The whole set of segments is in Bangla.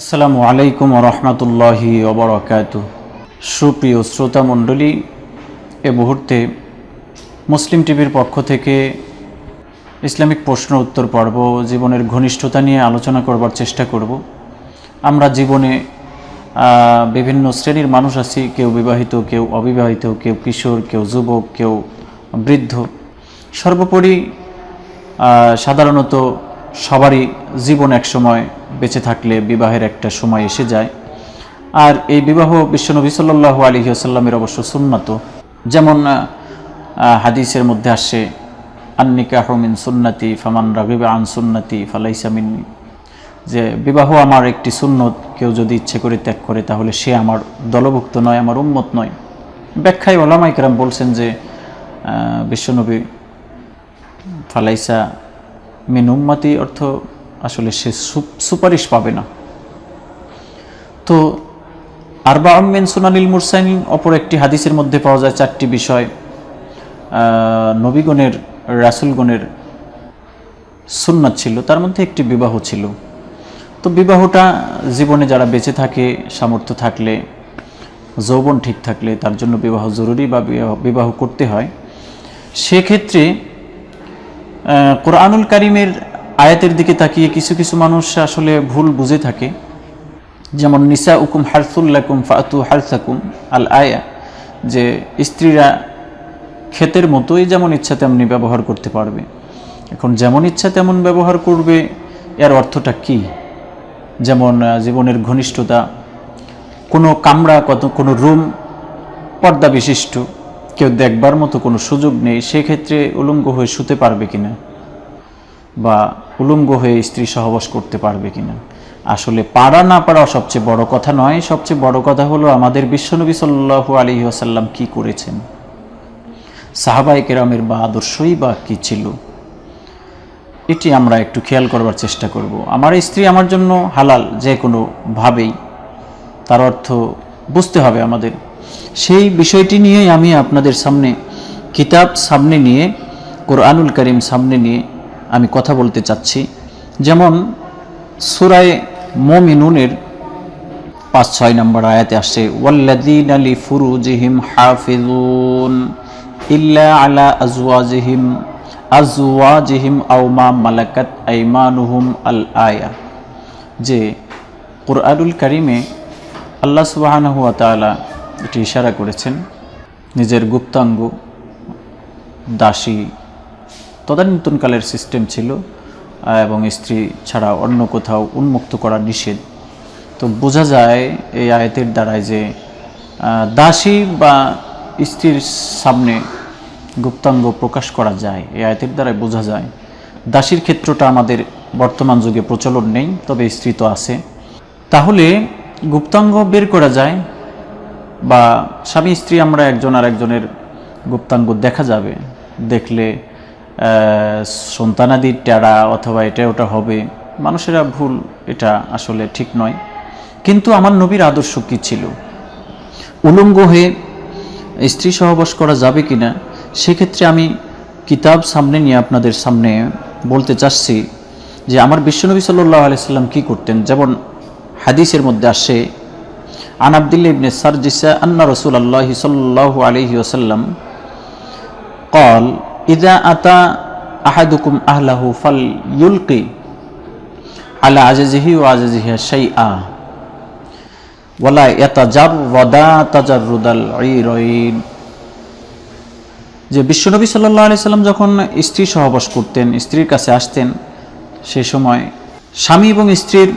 আসসালামু আলাইকুম রহমতুল্লাহি ওবরাকাত সুপ্রিয় শ্রোতা মণ্ডলী এ মুহূর্তে মুসলিম টিভির পক্ষ থেকে ইসলামিক প্রশ্ন উত্তর পর্ব, জীবনের ঘনিষ্ঠতা নিয়ে আলোচনা করবার চেষ্টা করব। আমরা জীবনে বিভিন্ন শ্রেণির মানুষ আছি, কেউ বিবাহিত, কেউ অবিবাহিত, কেউ কিশোর, কেউ যুবক, কেউ বৃদ্ধ। সর্বোপরি সাধারণত সবারই জীবন এক সময় বেঁচে থাকলে বিবাহের একটা সময় এসে যায়। আর এই বিবাহ বিশ্বনবী সাল্লাল্লাহু আলাইহি আসাল্লামের অবশ্য সুন্নত। যেমন হাদিসের মধ্যে আসে, আন্নিকাহ মিন সুন্নতি ফামান রাগিবা আন সুন্নতি ফালাইসা মিন্নি। যে বিবাহ আমার একটি সুন্নত, কেউ যদি ইচ্ছে করে ত্যাগ করে, তাহলে সে আমার দলভুক্ত নয়, আমার উন্মত নয়। ব্যাখ্যায় ওলামাইকরাম বলছেন যে বিশ্বনবী ফালাইসা মিন উম্মাতি অর্থ আসলে সে সুপারিশ পাবে না। তো আরবা মিন সোনালিল মুরসাইন অপর একটি হাদিসের মধ্যে পাওয়া যায় চারটি বিষয়। নবীগণের, রাসুলগণের সুন্নাত ছিল, তার মধ্যে একটি বিবাহ ছিল। তো বিবাহটা জীবনে যারা বেঁচে থাকে, সামর্থ্য থাকলে, যৌবন ঠিক থাকলে, তার জন্য বিবাহ জরুরি বা বিবাহ- করতে হয়। সেক্ষেত্রে কোরআনুল কারিমের আয়াতের দিকে তাকিয়ে কিছু কিছু মানুষ আসলে ভুল বুঝে থাকে। যেমন নিসা উকুম হারসুল্লাকুম ফাতু হারসাকুম আল আয়া, যে স্ত্রীরা ক্ষেতের মতোই যেমন ইচ্ছা তেমনি ব্যবহার করতে পারবে। এখন যেমন ইচ্ছা তেমন ব্যবহার করবে, এর অর্থটা কি? যেমন জীবনের ঘনিষ্ঠতা, কোনো কামরা, কত, কোনো রুম, পর্দা বিশিষ্ট, কেউ দেখবার মতো কোনো সুযোগ নেই, সেক্ষেত্রে উলঙ্গ হয়ে শুতে পারবে কিনা? বা উলঙ্গ হয়ে স্ত্রী সহবাস করতে পারবে কিনা। আসলে পারা না পারা সবচেয়ে বড় কথা নয়, সবচেয়ে বড় কথা হলো আমাদের বিশ্বনবী সাল্লাল্লাহু আলাইহি আসাল্লাম কি করেছেন? সাহাবাই কেরামের বা আদর্শই বা কী ছিল? এটি আমরা একটু খেয়াল করবার চেষ্টা করব। আমার স্ত্রী আমার জন্য হালাল যে কোনোভাবেই তার অর্থ বুঝতে হবে আমাদের। সেই বিষয়টি নিয়েই আমি আপনাদের সামনে, কিতাব সামনে নিয়ে, কোরআনুল করিম সামনে নিয়ে আমি কথা বলতে চাচ্ছি। যেমন সুরায় মমিনুনের পাঁচ ছয় নম্বর আয়াতে আসছে ওয়াল্লাদিন আলি ফুরুজিহিম হাফিজুন ইল্লা আলা আজওয়াজিহিম আজওয়াজিহিম আও মা মালাকাত আইমানুহুম আল আয়া। যে কোরআনুল কারিমে আল্লাহ সুবাহানহু ওয়া তাআলা এটি ইশারা করেছেন, নিজের গুপ্তাঙ্গ দাসী তদানীন্তনকালের সিস্টেম ছিল এবং স্ত্রী ছাড়া অন্য কোথাও উন্মুক্ত করা নিষেধ। তো বোঝা যায় এই আয়াতের দ্বারায় যে দাসী বা স্ত্রীর সামনে গুপ্তাঙ্গ প্রকাশ করা যায়। এই আয়াতের দ্বারাই বোঝা যায়, দাসীর ক্ষেত্রটা আমাদের বর্তমান যুগে প্রচলন নেই, তবে স্ত্রী তো আছে। তাহলে গুপ্তাঙ্গ বের করা যায় বা স্বামী স্ত্রী আমরা একজন আর একজনের গুপ্তাঙ্গ দেখা যাবে, দেখলে সন্তানাদি টেরা অথবা এটা ওটা হবে। মানুষেরা ভুল, এটা আসলে ঠিক নয়। কিন্তু আমার নবীর আদর্শ কী ছিল? উলঙ্গ হয়ে স্ত্রী সহবাস করা যাবে কি না সেক্ষেত্রে আমি কিতাব সামনে নিয়ে আপনাদের সামনে বলতে চাচ্ছি যে আমার বিশ্বনবী সাল্লাহ আলাইসাল্লাম কী করতেন? যেমন হাদিসের মধ্যে আসে, আন আবদুল্লাহ ইবনে সারজিসা আন্না রসুল আল্লাহ ইজা আতা আহাদুকুম আহলাহু ফাল ইউলকি আলা আজিহি ও আজিহিয়া সেই আ ওয়ালা ইয়াতাজার রদা তাজার রুদাল যে বিশ্বনবী সাল্লাহ আলি সাল্লাম যখন স্ত্রী সহবাস করতেন, স্ত্রীর কাছে আসতেন, সে সময় স্বামী এবং স্ত্রীর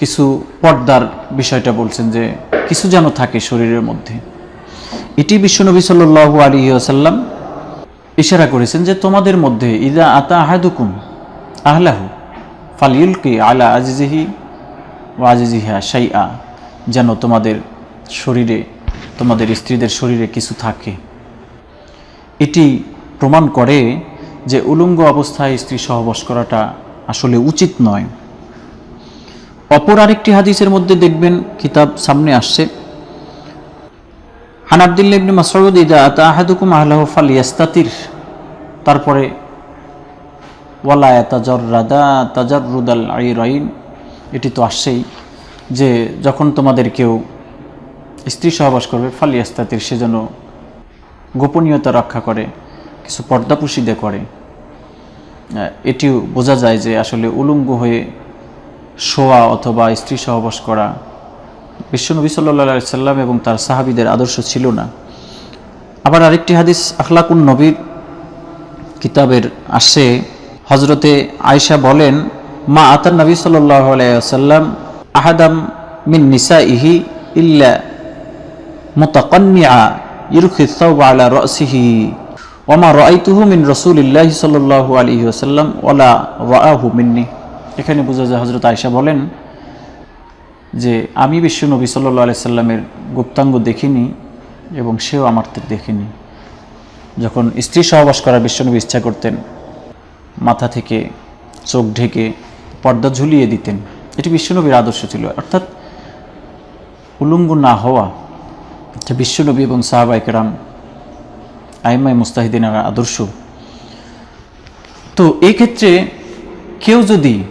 কিছু পর্দার বিষয়টা বলছেন যে কিছু যেন থাকে শরীরের মধ্যে। এটি বিশ্বনবী সাল্লু আলী আসাল্লাম ইশারা করেছেন যে তোমাদের মধ্যে, ইদা আতা আহাদুকুম আহলাহু ফালিউলকি আলা আজিজিহি ও আজিজিহা শাই আ যেন তোমাদের শরীরে, তোমাদের স্ত্রীদের শরীরে কিছু থাকে। এটি প্রমাণ করে যে উলঙ্গ অবস্থায় স্ত্রী সহবাস করাটা আসলে উচিত নয়। অপর আরেকটি হাদিসের মধ্যে দেখবেন, কিতাব সামনে আসছে। হান আবদুল্লাহ ইবনে মাসউদ ইদা আতা আহাদুকুম আহলাহু ফালিয়াস্তাতির তারপরে ওয়ালা ইয়াতাজাররাদা তাজাররুদাল আইরাইন এটি তো আসছেই যে যখন তোমাদের কেউ স্ত্রী সহবাস করবে ফাল ফালিয়াস্তাতির সে যেন গোপনীয়তা রক্ষা করে, কিছু পর্দাপুষিদে করে। এটিও বোঝা যায় যে আসলে উলঙ্গ হয়ে শোয়া অথবা স্ত্রী সহবাস করা বিশ্বনবী সাল্লা সাল্লাম এবং তার সাহাবিদের আদর্শ ছিল না। আবার আরেকটি হাদিস আখলাকুন নবীর কিতাবের আসে হজরতে আয়সা বলেন, মা আতার নবী সাল্লাহ আলাইসাল্লাম আহাদাম মিন নিসা ইহি ইল্লা সাওব আলা রাসিহি ওমা মিন মিন্নি। এখানে বোঝা যায় হযরত আয়েশা বলেন যে আমি বিশ্ব নবী সাল্লাল্লাহু আলাইহি সাল্লামের গুপ্তাঙ্গ দেখিনি এবং সেও আমার থেকে দেখিনি। যখন স্ত্রী সহবাস করার বিশ্বনবী ইচ্ছা করতেন, মাথা থেকে চোখ ঢেকে পর্দা ঝুলিয়ে দিতেন। এটি বিশ্বনবীর আদর্শ ছিল। অর্থাৎ উলঙ্গ না হওয়া এটা বিশ্বনবী এবং সাহাবাইকেরাম আইমাই মুস্তাহিদিনের আদর্শ। তো এই ক্ষেত্রে কেউ যদি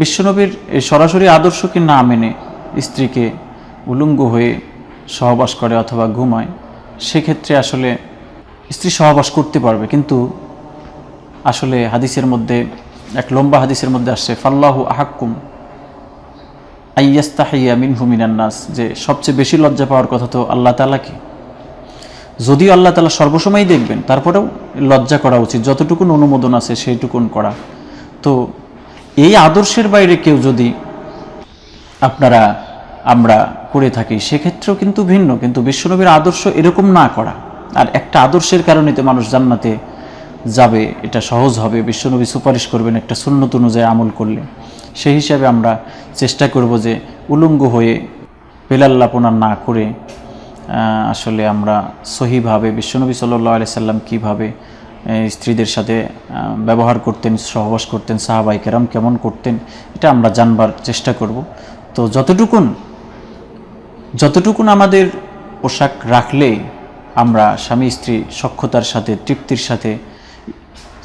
বিশ্বনবীর সরাসরি আদর্শকে না মেনে স্ত্রীকে উলঙ্গ হয়ে সহবাস করে অথবা ঘুমায়, সেক্ষেত্রে আসলে স্ত্রী সহবাস করতে পারবে। কিন্তু আসলে হাদিসের মধ্যে, এক লম্বা হাদিসের মধ্যে আসছে, ফাল্লাহু আহাক্কুম আইয়াস্তাহিয়া মিনহু মিনান্নাস যে সবচেয়ে বেশি লজ্জা পাওয়ার কথা তো আল্লাহ তালাকে যদিও আল্লাহ তালা সর্বসময়ই দেখবেন, তারপরেও লজ্জা করা উচিত, যতটুকুন অনুমোদন আছে সেইটুকুন করা। তো এই আদর্শের বাইরে কেউ যদি আপনারা, আমরা করে থাকি, সেক্ষেত্রেও কিন্তু ভিন্ন, কিন্তু বিশ্বনবীর আদর্শ এরকম না করা। আর একটা আদর্শের কারণে তো মানুষ জান্নাতে যাবে, এটা সহজ হবে। বিশ্বনবী সুপারিশ করবেন একটা সুন্নত অনুযায়ী আমল করলে। সেই হিসাবে আমরা চেষ্টা করব যে উলঙ্গ হয়ে পেলাল্লাপনা না করে আসলে আমরা সহিভাবে বিশ্বনবী সাল্লাহ আলি সাল্লাম কীভাবে স্ত্রীদের সাথে ব্যবহার করতেন, সহবাস করতেন সাহাবাই কেরাম কেমন করতেন, এটা আমরা জানবার চেষ্টা করব। তো যতটুকুন যতটুকুন আমাদের পোশাক রাখলে আমরা স্বামী স্ত্রী সক্ষতার সাথে, তৃপ্তির সাথে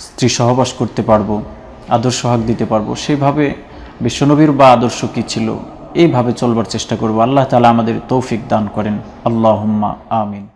স্ত্রী সহবাস করতে পারব, আদর্শ হাক দিতে পারব সেইভাবে বিশ্বনবীর বা আদর্শ কী ছিল, এইভাবে চলবার চেষ্টা করব। আল্লাহ তালা আমাদের তৌফিক দান করেন। আল্লাহ আমিন।